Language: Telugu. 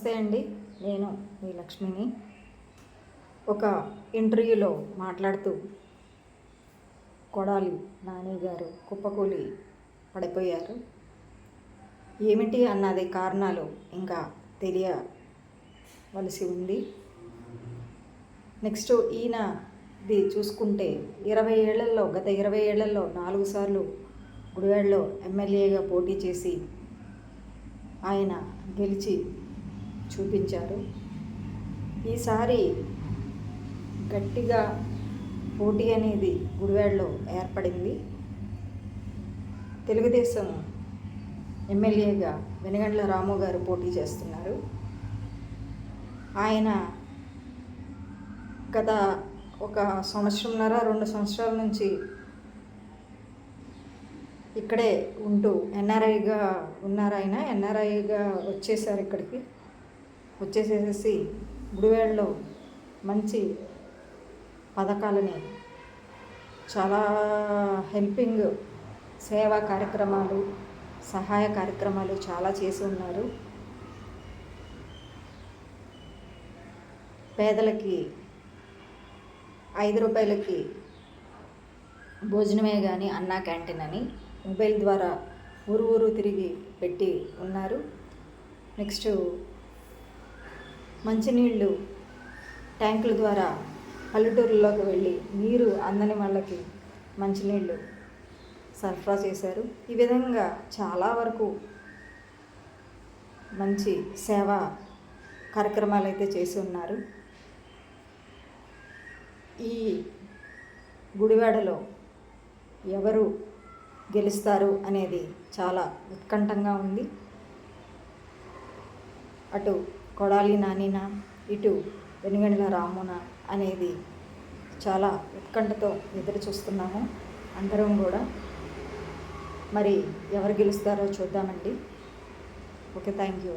నమస్తే అండి. నేను మీ లక్ష్మిని. ఒక ఇంటర్వ్యూలో మాట్లాడుతూ కొడాలి నాని గారు కుప్పకూలి పడిపోయారు. ఏమిటి అన్నది కారణాలు ఇంకా తెలియవలసి ఉంది. నెక్స్ట్ ఈయనది చూసుకుంటే ఇరవై ఏళ్ళలో గత ఇరవై ఏళ్ళలో నాలుగు సార్లు గుడివాడలో ఎమ్మెల్యేగా పోటీ చేసి ఆయన గెలిచి చూపించారు. ఈసారి గట్టిగా పోటీ అనేది గుడివాడలో ఏర్పడింది. తెలుగుదేశం ఎమ్మెల్యేగా వెనగండ్ల రాము గారు పోటీ చేస్తున్నారు. ఆయన గత ఒక సంవత్సరంన్నర రెండు సంవత్సరాల నుంచి ఇక్కడే ఉంటూ ఎన్ఆర్ఐగా ఉన్నారు ఆయన. ఎన్ఆర్ఐగా వచ్చేసారు ఇక్కడికి. వచ్చేసేసి గుడివాడలో మంచి పథకాలని చాలా హెల్పింగ్ సేవా కార్యక్రమాలు సహాయ కార్యక్రమాలు చాలా చేసి ఉన్నారు. పేదలకి ఐదు రూపాయలకి భోజనమే కానీ అన్నా క్యాంటీన్ అని మొబైల్ ద్వారా ఊరు ఊరు తిరిగి పెట్టి ఉన్నారు. నెక్స్ట్ మంచినీళ్ళు ట్యాంకుల ద్వారా పల్లెటూరులోకి వెళ్ళి నీరు అందని వాళ్ళకి మంచినీళ్ళు సరఫరా చేశారు. ఈ విధంగా చాలా వరకు మంచి సేవా కార్యక్రమాలు అయితే చేసి ఉన్నారు. ఈ గుడివాడలో ఎవరు గెలుస్తారు అనేది చాలా ఉత్కంఠంగా ఉంది. అటు కొడాలి నానిన ఇటు వెనుగండ్ల రామున అనేది చాలా ఉత్కంఠతో ఎదురు చూస్తున్నాము. అందరం కూడా మరి ఎవరు గెలుస్తారో చూద్దామండి. Okay thank you